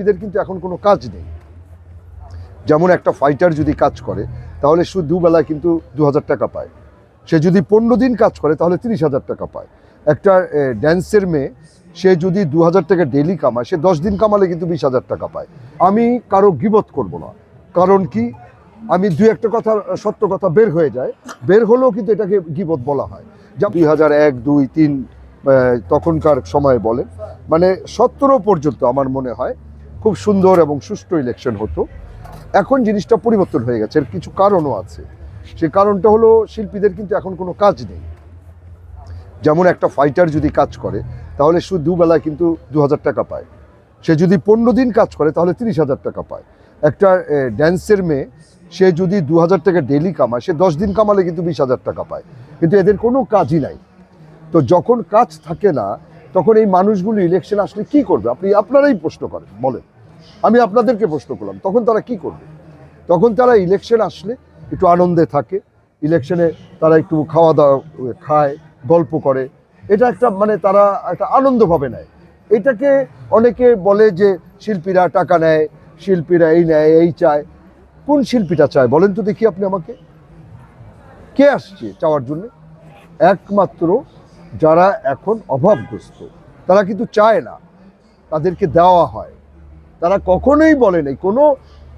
শিল্পীদের কিন্তু এখন কোনো কাজ নেই। যেমন একটা ফাইটার যদি কাজ করে, তাহলে শুধু দুবেলায় কিন্তু দু হাজার টাকা পায়। সে যদি পনেরো দিন কাজ করে, তাহলে তিরিশ হাজার টাকা পায়। একটা ড্যান্সের মেয়ে, সে যদি দু হাজার টাকা ডেলি কামায়, সে দশ দিন কামালে কিন্তু বিশ হাজার টাকা পায়। আমি কারও গিবত করব না। কারণ কি? আমি দুই একটা কথা, সত্য কথা বের হয়ে যায়। বের হলেও কিন্তু এটাকে গিবত বলা হয়। যা দুই হাজার এক, দুই, তিন তখনকার সময় বলেন মানে সতেরো পর্যন্ত আমার মনে হয় খুব সুন্দর এবং সুষ্ঠু ইলেকশন হতো। এখন জিনিসটা পরিবর্তন হয়ে গেছে, এর কিছু কারণও আছে। সে কারণটা হলো শিল্পীদের কিন্তু এখন কোনো কাজ নেই। যেমন একটা ফাইটার যদি কাজ করে, তাহলে শুধু দুবেলায় কিন্তু দু হাজার টাকা পায়। সে যদি পনেরো দিন কাজ করে, তাহলে তিরিশ হাজার টাকা পায়। একটা ড্যান্সের মেয়ে, সে যদি দু হাজার টাকা ডেলি কামায়, সে দশ দিন কামালে কিন্তু বিশ হাজার টাকা পায়। কিন্তু এদের কোনো কাজই নাই। তো যখন কাজ থাকে না তখন এই মানুষগুলো ইলেকশন আসলে কি করবে? আপনি আপনারাই প্রশ্ন করেন, বলেন। আমি আপনাদেরকে প্রশ্ন করলাম, তখন তারা কি করবে? তখন তারা ইলেকশন আসলে একটু আনন্দে থাকে ইলেকশনে তারা একটু খাওয়া দাওয়া খায়, গল্প করে। এটা একটা মানে তারা একটা আনন্দভাবে নেয়। এটাকে অনেকে বলে যে শিল্পীরা টাকা নেয়, শিল্পীরা এই নেয়, এই চায়। কোন শিল্পীটা চায়? বলেন তো দেখি আপনি আমাকে। কে আসছে চাওয়ার জন্য? একমাত্র যারা এখন অভাবগ্রস্ত, তারা কিন্তু চায় না তাদেরকে দেওয়া হয়। তারা কখনোই বলে নেই, কোনো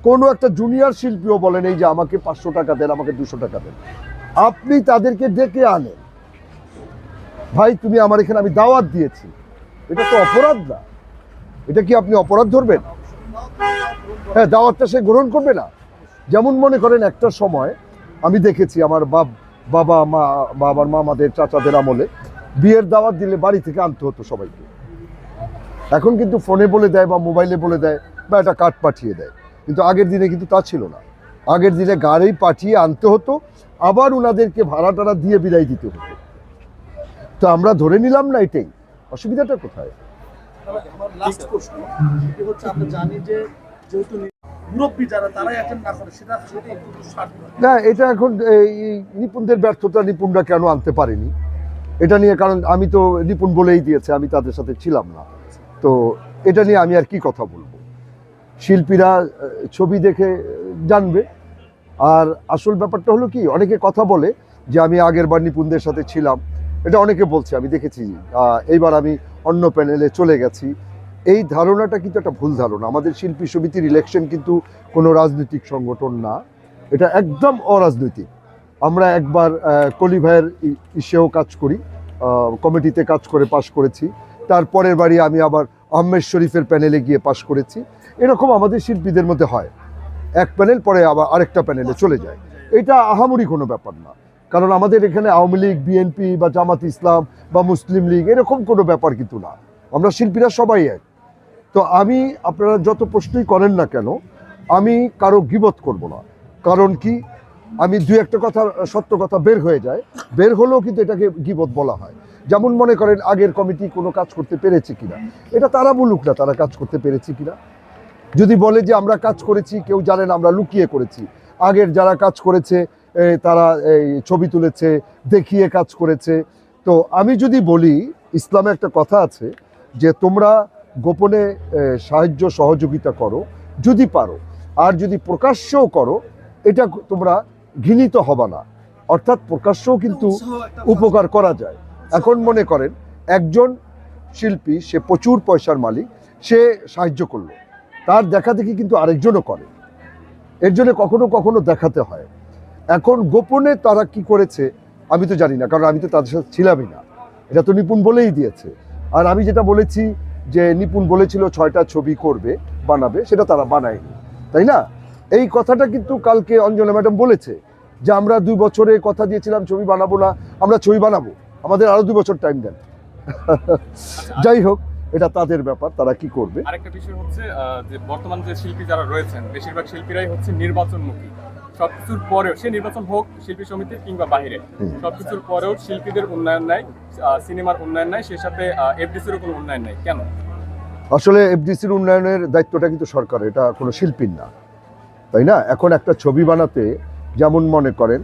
কোনো একটা জুনিয়র শিল্পীও বলে নেই যে আমাকে পাঁচশো টাকা দেন, আমাকে দুশো টাকা দেন। আপনি তাদেরকে ডেকে আনেন। ভাই, তুমি আমার এখানে আমি দাওয়াত দিয়েছি। এটা তো অপরাধ না। এটা কি আপনি অপরাধ ধরবেন? হ্যাঁ দাওয়াতটা সে গ্রহণ করবে না। যেমন মনে করেন, একটা সময় আমি দেখেছি আমার বাবা, মা, বাবার মামাদের, চাচাদের আমলে বিয়ের দাওয়াত দিলে বাড়ি থেকে আনতে হতো সবাইকে। এখন কিন্তু ফোনে বলে দেয় বা মোবাইলে বলে দেয় বা একটা কার্ড পাঠিয়ে দেয়। কিন্তু আগের দিনে কিন্তু তা ছিল না। আগের দিনে গাড়ি পাঠিয়ে আনতে হতো আবার ওনাদেরকে ভাড়া টাড়া দিয়ে বিদায় দিতে হতো। তো আমরা ধরে নিলাম না এটাই। অসুবিধাটা কোথায়? না এটা এখন এই নিপুণদের ব্যর্থতা নিপুণরা কেন আনতে পারেনি? এটা নিয়ে, কারণ আমি তো নিপুণ বলেই দিয়েছে, আমি তাদের সাথে ছিলাম না। তো এটা নিয়ে আমি আর কি কথা বলব? শিল্পীরা ছবি দেখে জানবে। আর আসল ব্যাপারটা হলো কি, অনেকে কথা বলে যে আমি আগের বার নিপুণদের সাথে ছিলাম। এটা অনেকে বলছে, আমি দেখেছি। এইবার আমি অন্য প্যানেলে চলে গেছি। এই ধারণাটা কিন্তু একটা ভুল ধারণা। আমাদের শিল্পী সমিতির ইলেকশন কিন্তু কোনো রাজনৈতিক সংগঠন না। এটা একদম অরাজনৈতিক। আমরা একবার কলি ভাইয়ের ইসেও কাজ করি। কমিটিতে কাজ করে পাশ করেছি। তারপরের বাড়ি আমি আবার আহমেদ শরীফের প্যানেলে গিয়ে পাশ করেছি। এরকম আমাদের শিল্পীদের মধ্যে হয়। এক প্যানেল, পরে আবার আরেকটা প্যানেলে চলে যায়। এটা আহামরি কোনো ব্যাপার না। কারণ আমাদের এখানে আওয়ামী লীগ, বিএনপি বা জামাত ইসলাম বা মুসলিম লীগ এরকম কোনো ব্যাপার কিন্তু না। আমরা শিল্পীরা সবাই এক। তো আমি, আপনারা যত প্রশ্নই করেন না কেন, আমি কারও গিবত করব না। কারণ কি? আমি দুই একটা কথা, সত্য কথা বের হয়ে যায়। বের হলেও কিন্তু এটাকে গিবত বলা হয়। যেমন মনে করেন আগের কমিটি কোনো কাজ করতে পেরেছে কিনা। এটা তারা বলুক না তারা কাজ করতে পেরেছে কিনা। যদি বলে যে আমরা কাজ করেছি, কেউ জানেন আমরা লুকিয়ে করেছি। আগের যারা কাজ করেছে তারা এই ছবি তুলেছে, দেখিয়ে কাজ করেছে। তো আমি যদি বলি, ইসলামে একটা কথা আছে যে তোমরা গোপনে সাহায্য, সহযোগিতা করো, যদি পারো। আর যদি প্রকাশ্যও করো, এটা তোমরা ঘৃণিত হবা না। অর্থাৎ প্রকাশ্যও কিন্তু উপকার করা যায়। এখন মনে করেন একজন শিল্পী সে প্রচুর পয়সার মালিক সে সাহায্য করল। তার দেখা দেখি কিন্তু আরেকজনও করে। এর জন্য কখনো কখনো দেখাতে হয়। এখন গোপনে তারা কি করেছে আমি তো জানি না কারণ আমি তো তাদের সাথে ছিলামই না। এটা তো নিপুণ বলেই দিয়েছে। আর আমি যেটা বলেছি যে নিপুণ বলেছিল ছয়টা ছবি করবে বানাবে সেটা তারা বানায়নি। তাই না? এই কথাটা কিন্তু কালকে অঞ্জনা ম্যাডাম বলেছে। যে আমরা দুই বছরে কথা দিয়েছিলাম ছবি বানাবো না আমরা ছবি বানাবো। আমাদের আরও দুই বছর টাইম দেন। যাই হোক এটা তাদের ব্যাপার তারা কি করবে? আরেকটা বিষয় হচ্ছে যে বর্তমান যে শিল্পী যারা রয়েছেন বেশিরভাগ শিল্পীরাই হচ্ছে নির্বাচনমুখী। সবকিছুর পরেও সে নির্বাচন হোক শিল্পী সমিতির কিংবা বাহিরে। সবকিছুর পরেও শিল্পীদের উন্নয়ন নাই সিনেমার উন্নয়ন নাই সেই সাথে এফডিসিরও কোনো উন্নয়ন নাই। কেন? আসলে এফডিসির উন্নয়নের দায়িত্বটা কিন্তু সরকার এটা কোনো শিল্পীর না। তাই না? এখন একটা ছবি বানাতে যেমন মনে করেন।